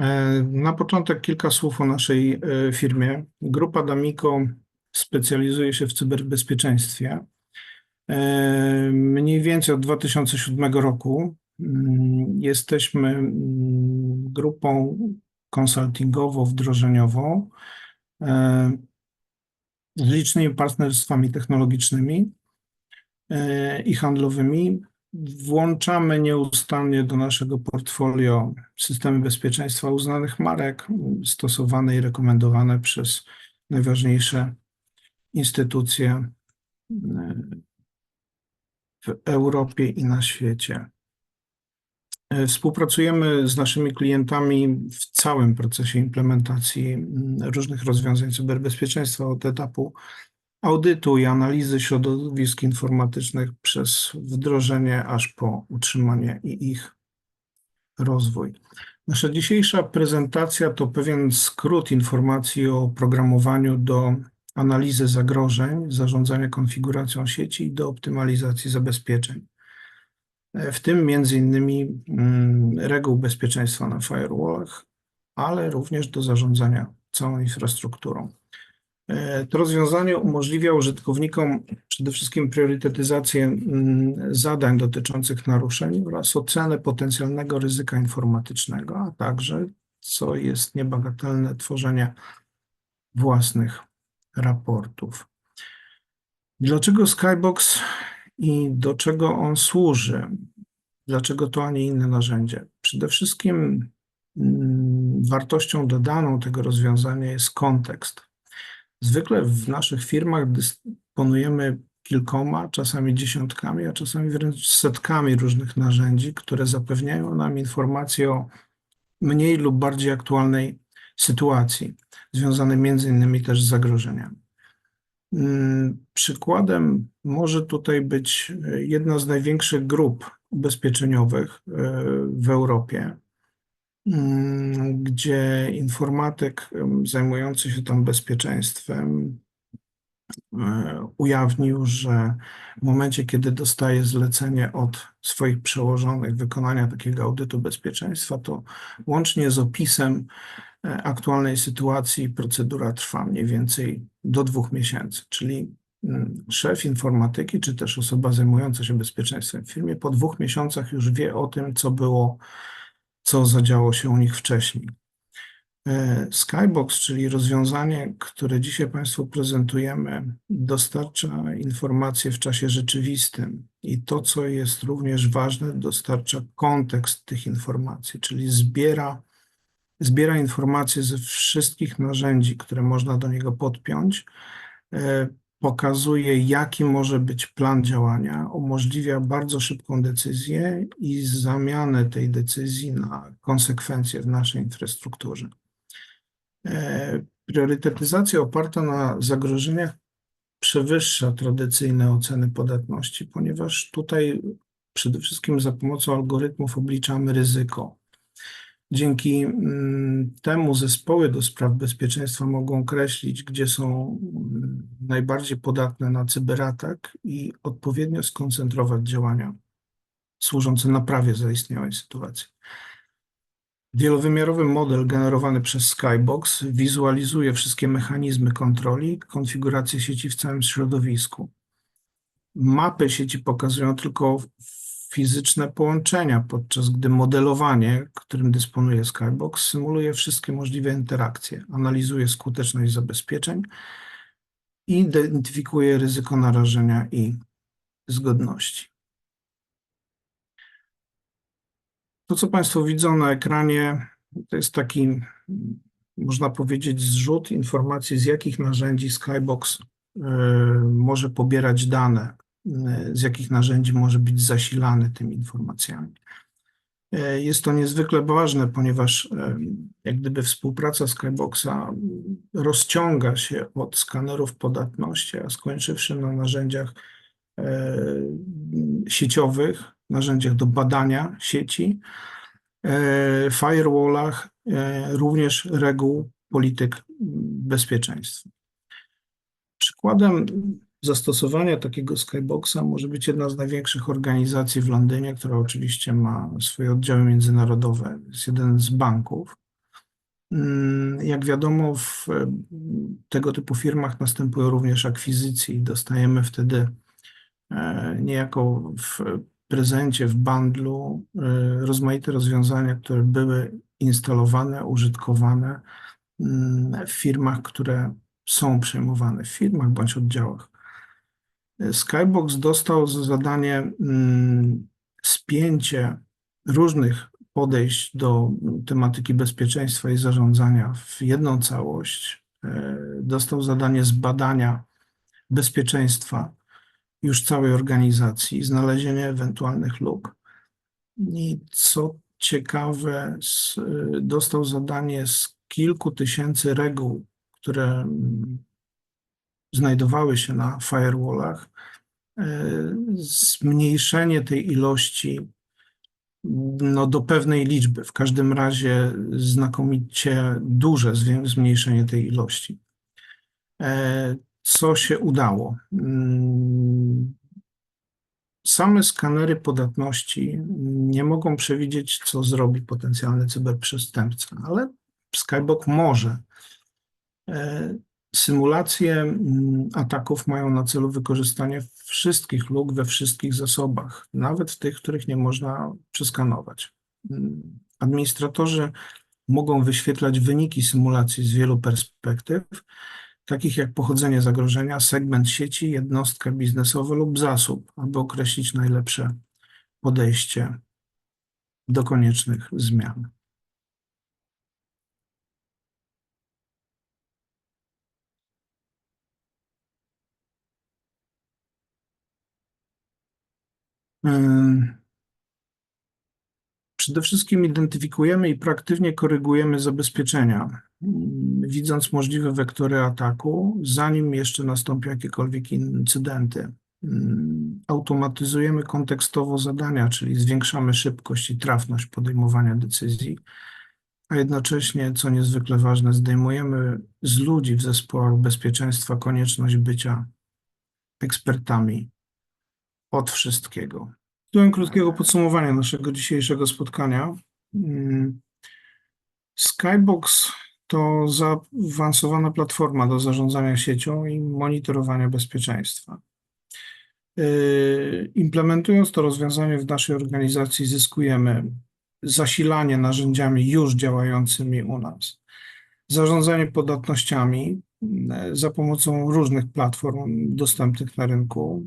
E, Na początek kilka słów o naszej e, firmie. Grupa D'Amico specjalizuje się w cyberbezpieczeństwie. E, Mniej więcej od 2007 roku mm, jesteśmy mm, grupą konsultingowo-wdrożeniową z licznymi partnerstwami technologicznymi i handlowymi. Włączamy nieustannie do naszego portfolio systemy bezpieczeństwa uznanych marek, stosowane i rekomendowane przez najważniejsze instytucje e, w Europie i na świecie. E, Współpracujemy z naszymi klientami w całym procesie implementacji różnych rozwiązań cyberbezpieczeństwa od etapu audytu i analizy środowisk informatycznych przez wdrożenie aż po utrzymanie i ich rozwój. Nasza dzisiejsza prezentacja to pewien skrót informacji o programowaniu do analizy zagrożeń, zarządzania konfiguracją sieci i do optymalizacji zabezpieczeń. W tym między innymi mm, reguł bezpieczeństwa na firewallach, ale również do zarządzania całą infrastrukturą. E, To rozwiązanie umożliwia użytkownikom przede wszystkim priorytetyzację mm, zadań dotyczących naruszeń oraz ocenę potencjalnego ryzyka informatycznego, a także, co jest niebagatelne, tworzenie własnych raportów. Dlaczego Skybox i do czego on służy? Dlaczego to, a nie inne narzędzie? Przede wszystkim mm, wartością dodaną tego rozwiązania jest kontekst. Zwykle w naszych firmach dysponujemy kilkoma, czasami dziesiątkami, a czasami wręcz setkami różnych narzędzi, które zapewniają nam informacje o mniej lub bardziej aktualnej sytuacji, związanej między innymi też z zagrożeniami. Mm, Przykładem może tutaj być e, jedna z największych grup ubezpieczeniowych e, w Europie, gdzie informatyk zajmujący się tam bezpieczeństwem e, ujawnił, że w momencie, kiedy dostaje zlecenie od swoich przełożonych wykonania takiego audytu bezpieczeństwa, to łącznie z opisem e, aktualnej sytuacji procedura trwa mniej więcej do dwóch miesięcy, czyli mm, szef informatyki, czy też osoba zajmująca się bezpieczeństwem w firmie po dwóch miesiącach już wie o tym, co było, co zadziało się u nich wcześniej. E, Skybox, czyli rozwiązanie, które dzisiaj Państwu prezentujemy, dostarcza informacje w czasie rzeczywistym i to, co jest również ważne, dostarcza kontekst tych informacji, czyli zbiera, zbiera informacje ze wszystkich narzędzi, które można do niego podpiąć, e, pokazuje, jaki może być plan działania, umożliwia bardzo szybką decyzję i zamianę tej decyzji na konsekwencje w naszej infrastrukturze. E, Priorytetyzacja oparta na zagrożeniach przewyższa tradycyjne oceny podatności, ponieważ tutaj przede wszystkim za pomocą algorytmów obliczamy ryzyko. Dzięki mm, temu zespoły do spraw bezpieczeństwa mogą określić, gdzie są mm, najbardziej podatne na cyberatak i odpowiednio skoncentrować działania służące naprawie zaistniałej sytuacji. Wielowymiarowy model generowany przez Skybox wizualizuje wszystkie mechanizmy kontroli, konfigurację sieci w całym środowisku. Mapy sieci pokazują tylko fizyczne połączenia, podczas gdy modelowanie, którym dysponuje Skybox, symuluje wszystkie możliwe interakcje, analizuje skuteczność zabezpieczeń i identyfikuje ryzyko narażenia i zgodności. To, co Państwo widzą na ekranie, to jest taki, można powiedzieć, zrzut informacji, z jakich narzędzi Skybox y, może pobierać dane, z jakich narzędzi może być zasilany tymi informacjami. Y, Jest to niezwykle ważne, ponieważ y, jak gdyby współpraca Skyboxa rozciąga się od skanerów podatności, a skończywszy na narzędziach y, sieciowych, narzędziach do badania sieci, firewallach, również reguł polityk bezpieczeństwa. Przykładem zastosowania takiego Skyboxa może być jedna z największych organizacji w Londynie, która oczywiście ma swoje oddziały międzynarodowe. Jest jeden z banków. Mm, Jak wiadomo, w e, tego typu firmach następują również akwizycje i dostajemy wtedy e, niejako w prezencie, w bundlu e, rozmaite rozwiązania, które były instalowane, użytkowane mm, w firmach, które są przejmowane, w firmach bądź oddziałach. Skybox dostał za zadanie mm, spięcie różnych podejść do tematyki bezpieczeństwa i zarządzania w jedną całość. E, Dostał zadanie zbadania bezpieczeństwa już całej organizacji, znalezienia ewentualnych luk. I co ciekawe, e, dostał zadanie z kilku tysięcy reguł, które mm, znajdowały się na firewallach, e, zmniejszenie tej ilości no, do pewnej liczby, w każdym razie znakomicie duże zmniejszenie tej ilości. E, Co się udało? Mm, Same skanery podatności nie mogą przewidzieć, co zrobi potencjalny cyberprzestępca, ale Skybox może. Symulacje mm, ataków mają na celu wykorzystanie wszystkich luk we wszystkich zasobach, nawet tych, których nie można przeskanować. Mm, Administratorzy mogą wyświetlać wyniki symulacji z wielu perspektyw, takich jak pochodzenie zagrożenia, segment sieci, jednostka biznesowa lub zasób, aby określić najlepsze podejście do koniecznych zmian. Przede wszystkim identyfikujemy i proaktywnie korygujemy zabezpieczenia, widząc możliwe wektory ataku, zanim jeszcze nastąpią jakiekolwiek incydenty. Automatyzujemy kontekstowo zadania, czyli zwiększamy szybkość i trafność podejmowania decyzji, a jednocześnie, co niezwykle ważne, zdejmujemy z ludzi w zespołach bezpieczeństwa konieczność bycia ekspertami od wszystkiego. Tytułem krótkiego podsumowania naszego dzisiejszego spotkania. Mm, Skybox to zaawansowana platforma do zarządzania siecią i monitorowania bezpieczeństwa. Yy, Implementując to rozwiązanie w naszej organizacji, zyskujemy zasilanie narzędziami już działającymi u nas, zarządzanie podatnościami yy, za pomocą różnych platform dostępnych na rynku,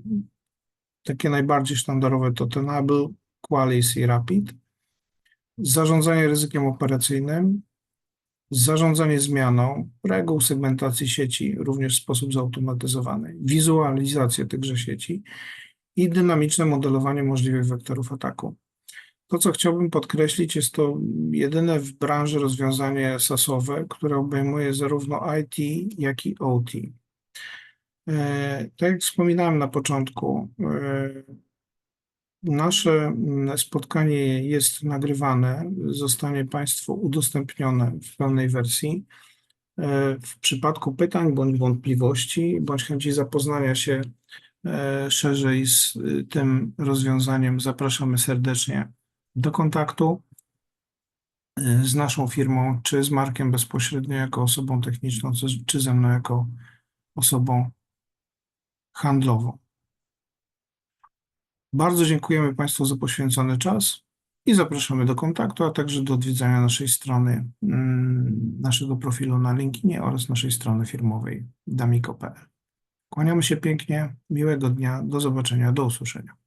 takie najbardziej sztandarowe to Tenable, Qualys i Rapid. Zarządzanie ryzykiem operacyjnym, zarządzanie zmianą, reguł segmentacji sieci również w sposób zautomatyzowany, wizualizacja tychże sieci i dynamiczne modelowanie możliwych wektorów ataku. To, co chciałbym podkreślić, jest to jedyne w branży rozwiązanie SaaS-owe, które obejmuje zarówno IT, jak i OT. E, Tak jak wspominałem na początku, e, nasze spotkanie jest nagrywane, zostanie Państwu udostępnione w pełnej wersji. E, W przypadku pytań bądź wątpliwości, bądź chęci zapoznania się szerzej z y, tym rozwiązaniem, zapraszamy serdecznie do kontaktu z naszą firmą, czy z Markiem bezpośrednio jako osobą techniczną, czy ze mną jako osobą handlową. Bardzo dziękujemy Państwu za poświęcony czas i zapraszamy do kontaktu, a także do odwiedzania naszej strony, mm, naszego profilu na LinkedInie oraz naszej strony firmowej damiko.pl. Kłaniamy się pięknie, miłego dnia, do zobaczenia, do usłyszenia.